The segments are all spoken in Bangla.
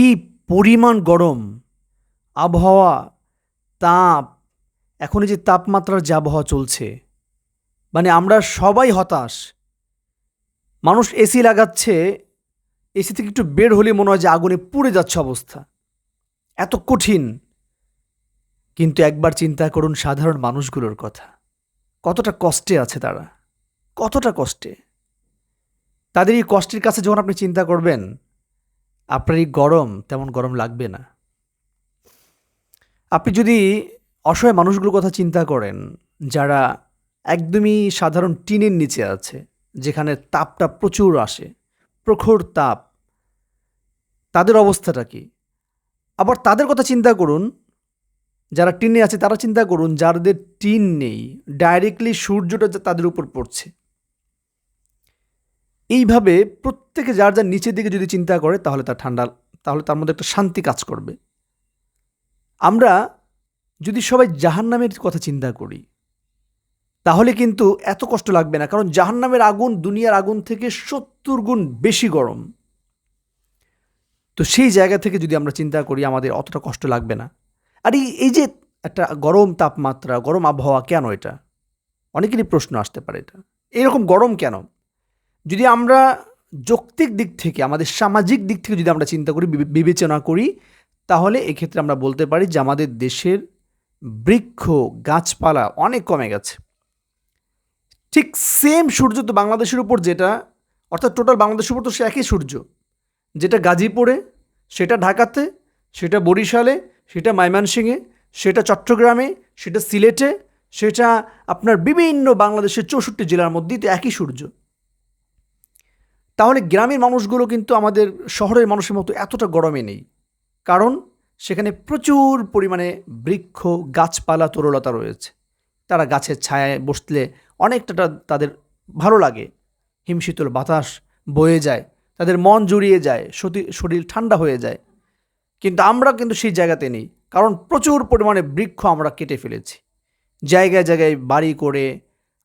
কি পরিমাণ গরম, আবহাওয়া, তাপ এখন যে তাপমাত্রার যে আবহাওয়া চলছে। মানে আমরা সবাই হতাশ। মানুষ এসি লাগাচ্ছে, এসি থেকে একটু বের হলে মনে হয় যে আগুনে পুড়ে যাচ্ছে অবস্থা। এত কঠিন। কিন্তু একবার চিন্তা করুন সাধারণ মানুষগুলোর কথা। কতটা কষ্টে আছে তারা। কতটা কষ্টে। তাদের এই কষ্টের কাছে যখন আপনি চিন্তা করবেন আপনার এই গরম তেমন গরম লাগবে না। আপনি যদি অসহায় মানুষগুলোর কথা চিন্তা করেন, যারা একদমই সাধারণ টিনের নিচে আছে, যেখানে তাপটা প্রচুর আসে, প্রখর তাপ, তাদের অবস্থাটা কি? আবার তাদের কথা চিন্তা করুন, যারা টিনে আছে তারা চিন্তা করুন, যাদের টিন নেই ডাইরেক্টলি সূর্যটা তাদের উপর পড়ছে। এইভাবে প্রত্যেকে যার যার নিচের দিকে যদি চিন্তা করে, তাহলে তার ঠান্ডা, তাহলে তার মধ্যে একটা শান্তি কাজ করবে। আমরা যদি সবাই জাহান্নামের কথা চিন্তা করি, তাহলে কিন্তু এত কষ্ট লাগবে না। কারণ জাহান্নামের আগুন দুনিয়ার আগুন থেকে সত্তর গুণ বেশি গরম। তো সেই জায়গা থেকে যদি আমরা চিন্তা করি, আমাদের অতটা কষ্ট লাগবে না। আর এই যে একটা গরম তাপমাত্রা, গরম আবহাওয়া, কেন এটা? অনেকেরই প্রশ্ন আসতে পারে এটা। এরকম গরম কেন? যদি আমরা যৌক্তিক দিক থেকে, আমাদের সামাজিক দিক থেকে যদি আমরা চিন্তা করি, বিবে- বিবেচনা করি, তাহলে এক্ষেত্রে আমরা বলতে পারি যে আমাদের দেশের বৃক্ষ, গাছপালা অনেক কমে গেছে। ঠিক সেম সূর্য তো বাংলাদেশের উপর যেটা, অর্থাৎ টোটাল বাংলাদেশের উপর তো সে একই সূর্য। যেটা গাজীপুরে, সেটা ঢাকাতে, সেটা বরিশালে, সেটা মাইমানসিংয়ে সেটা চট্টগ্রামে, সেটা সিলেটে, সেটা আপনার বিভিন্ন বাংলাদেশের চৌষট্টি জেলার মধ্যেই তো একই সূর্য। তাহলে গ্রামের মানুষগুলো কিন্তু আমাদের শহরের মানুষের মতো এতটা গরমে নেই। কারণ সেখানে প্রচুর পরিমাণে বৃক্ষ, গাছপালা তরলতা রয়েছে। তারা গাছের ছায়ায় বসলে অনেকটা তাদের ভালো লাগে। হিমশীতল বাতাস বয়ে যায়, তাদের মন জুড়িয়ে যায়, সতি- শরীর ঠান্ডা হয়ে যায়। কিন্তু আমরা কিন্তু সেই জায়গাতে নেই, কারণ প্রচুর পরিমাণে বৃক্ষ আমরা কেটে ফেলেছি। জায়গায় জায়গায় বাড়ি করে,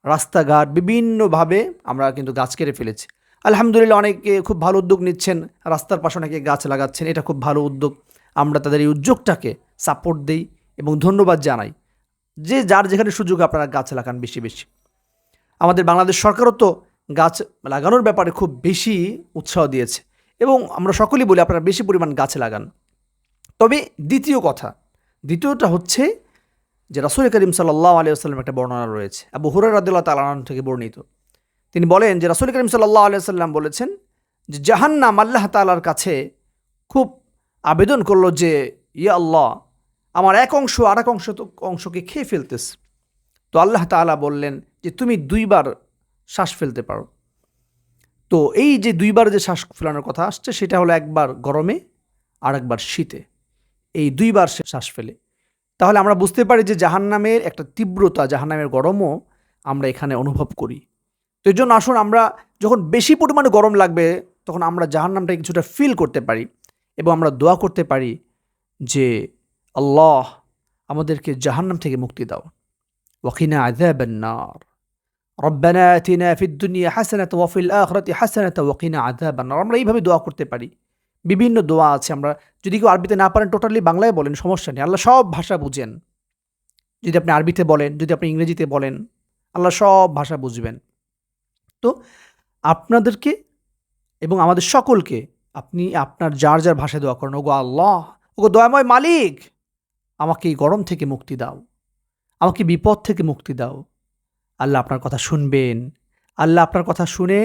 রাস্তাঘাট, বিভিন্নভাবে আমরা কিন্তু গাছ কেটে ফেলেছি। আলহামদুলিল্লাহ অনেকে খুব ভালো উদ্যোগ নিচ্ছেন, রাস্তার পাশে অনেকে গাছ লাগাচ্ছেন, এটা খুব ভালো উদ্যোগ। আমরা তাদের এই উদ্যোগটাকে সাপোর্ট দিই এবং ধন্যবাদ জানাই যে যার যেখানে সুযোগ আপনারা গাছ লাগান বেশি বেশি। আমাদের বাংলাদেশ সরকারও তো গাছ লাগানোর ব্যাপারে খুব বেশি উৎসাহ দিয়েছে এবং আমরা সকলেই বলি আপনারা বেশি পরিমাণ গাছ লাগান। তবে দ্বিতীয় কথা, দ্বিতীয়টা হচ্ছে যে রাসুল করিম সাল্লাহ আলিয়াল্লাম একটা বর্ণনা রয়েছে। আবু হুরার রাদুল্লাহ তালান থেকে বর্ণিত। তিনি বলেন যে রাসুল করিম সাল্লাহ আলিয়াল্লাম বলেছেন যে জাহান্নাম আল্লাহ তালার কাছে খুব আবেদন করল যে, ইয়া আল্লাহ, আমার এক অংশ আর এক অংশ অংশকে খেয়ে ফেলতেছে। তো আল্লাহ তাআলা বললেন যে, তুমি দুইবার শ্বাস ফেলতে পারো। তো এই যে দুইবার যে শ্বাস ফেলানোর কথা আসছে, সেটা হলো একবার গরমে আর একবার শীতে। এই দুইবার সে শ্বাস ফেলে। তাহলে আমরা বুঝতে পারি যে জাহান্নামের একটা তীব্রতা, জাহান্নামের গরমও আমরা এখানে অনুভব করি। তো এই জন্য আসুন আমরা যখন বেশি পরিমাণে গরম লাগবে, তখন আমরা জাহান্নামটা কিছুটা ফিল করতে পারি এবং আমরা দোয়া করতে পারি যে, আল্লাহ আমাদেরকে জাহান্নাম থেকে মুক্তি দাও। ওয়াকিনা আযাবান্নার রব্বানা আতিনা ফিদ দুনিয়া হাসানাতা ওয়া ফিল আখিরাতি হাসানাতা ওয়া কিনা আযাবান্নার আমরা এইভাবে দোয়া করতে পারি। বিভিন্ন দোয়া আছে আমরা, যদি কেউ আরবিতে না পারেন টোটালি বাংলায় বলেন, সমস্যা নেই। আল্লাহ সব ভাষা বুঝেন। যদি আপনি আরবিতে বলেন, যদি আপনি ইংরেজিতে বলেন, আল্লাহ সব ভাষা বুঝবেন। তো আপনাদেরকে এবং আমাদের সকলকে আপনি আপনার যার যার ভাষায় দোয়া করেন, ওগো আল্লাহ, ওগো দয়াময় মালিক, আমাকে এই গরম থেকে মুক্তি দাও, আমাকে বিপদ থেকে মুক্তি দাও। আল্লাহ আপনার কথা শুনবেন, আল্লাহ আপনার কথা শুনে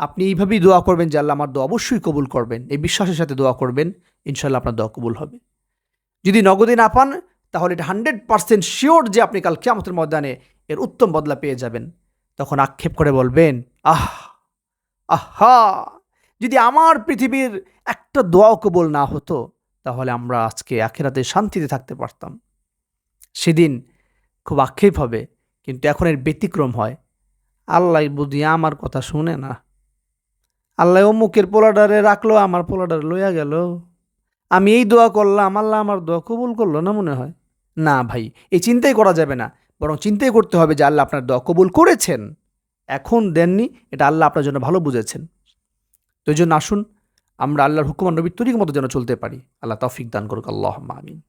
আপনি এইভাবেই দোয়া করবেন যে আল্লাহ আমার দোয়া অবশ্যই কবুল করবেন, এই বিশ্বাসের সাথে দোয়া করবেন ইনশাল্লাহ আপনার দোয়া কবুল হবে। যদি নগদে না পান, তাহলে এটা হান্ড্রেড পার্সেন্ট শিওর যে আপনি কাল কেমতের ময়দানে এর উত্তম বদলা পেয়ে যাবেন। তখন আক্ষেপ করে বলবেন আহ, আহা! যদি আমার পৃথিবীর একটা দোয়াও কবুল না হতো, তাহলে আমরা আজকে আখেরাতে শান্তিতে থাকতে পারতাম। সেদিন খুব আক্ষেপ হবে, কিন্তু এখন এর ব্যতিক্রম হয়। আল্লাহ বুঝি আমার কথা শুনে না। আল্লাহ অমুকের পোলাডারে রাখল, আমার পোলাডারে লইয়া গেল। আমি এই দোয়া করলাম, আল্লাহ আমার দোয়া কবুল করল না মনে হয়? না ভাই, এই চিন্তাই করা যাবে না, বরং চিন্তাই করতে হবে যে আল্লাহ আপনার দোয়া কবুল করেছেন। এখন দেননি, এটা আল্লাহ আপনার জন্য ভালো বুঝেছেন। তো এই জন্য আসুন, আমরা আল্লাহর হুকুমান নবীর তরিক মতো যেন চলতে পারি। আল্লাহ তৌফিক দান করুক আল্লাহ আমিন।